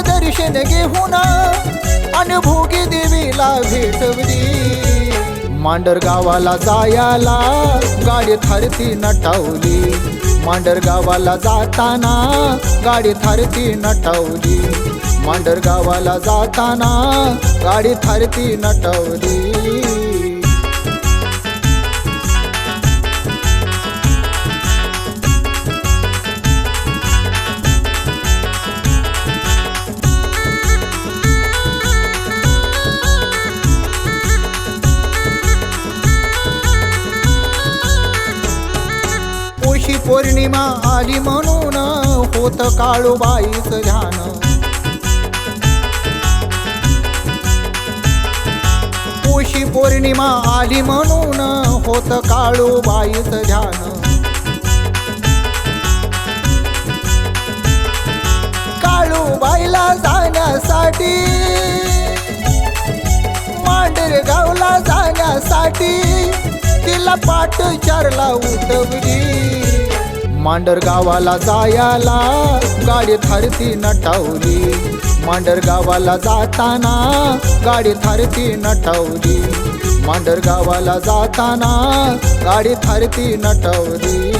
दर्शन घेऊन अनुभोगी देवीला भेटवली. मांडर गावाला जायाला गाडी थारती नटावली. मांडर गावाला जाताना गाडी थारती नटावली. मांडर गावाला जाताना गाडी थारती नटवली. पोशी पौर्णिमा आली म्हणून होत काळूबाईच ध्यान. पोशी पौर्णिमा आली म्हणून होत काळूबाईच ध्यान. काळूबाईला जाण्यासाठी मांडर गावला जाण्यासाठी तिला पाठ चारला उठवली. मांडर गावाला जायला गाडी थारती नटावली मांडर गावाला जाताना गाडी थारती नटावली मांडर गावाला जाताना गाडी थारती नटवली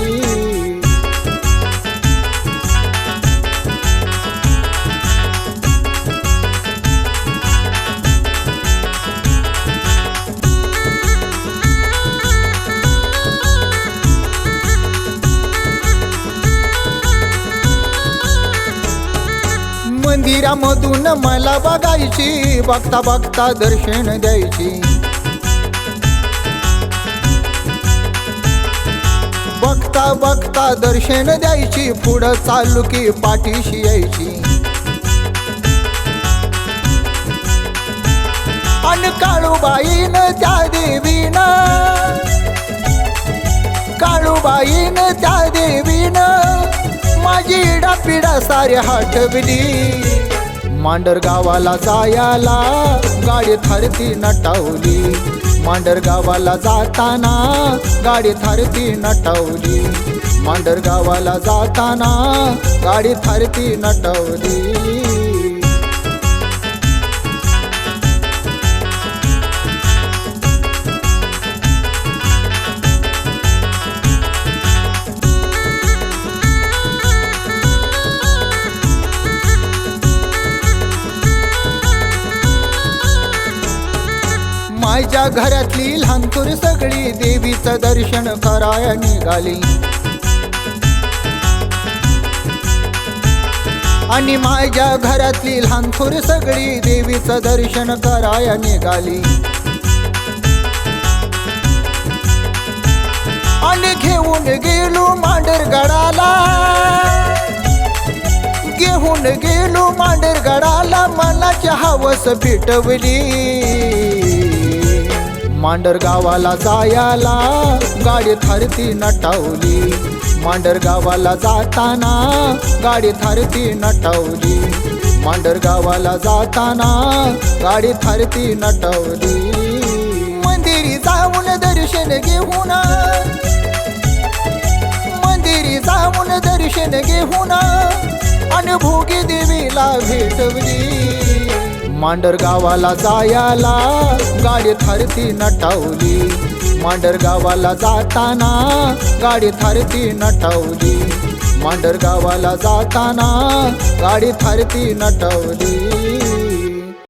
मंदिरामधून मला बघायची बघता बघता दर्शन द्यायची. बघता बघता दर्शन द्यायची पुढं चालू की पाठीशी यायची. अन काळूबाईन त्या देवीन काळूबाईन त्या देवीन माझी इडापिडा सारे हटविली. मांडर गावाला जायाला गाडी थारती नटावली. मांडर गावाला जाताना गाडी थारती नटावली. मांडर गावाला जाताना गाडी थारती नटवली. माझ्या घरातली लहानथोर सगळी देवीचं दर्शन कराया निघाली. आणि माझ्या घरातली लहानथोर सगळी देवीचं दर्शन कराया निघाली. आणि घेऊन गेलो मांडरगडाला घेऊन गेलो मांडरगडाला मनाच्या हवस भेटवली मांडर गावाला जायाला गाडी थारती नटवली. मांडर गावाला जाताना गाडी थारती नटवली. मांडर गावाला जाताना गाडी थारती नटवली. मंदिरी जाऊन दर्शन घेऊन मंदिरी जाऊन दर्शन घेऊन अनुभोगी देवीला भेटवली. मांडर गावाला जायला गाडी थारती नटवली. मांडर गावाला जाताना गाडी थारती नटवली. मांडर गावाला जाताना गाडी थारती नटवली.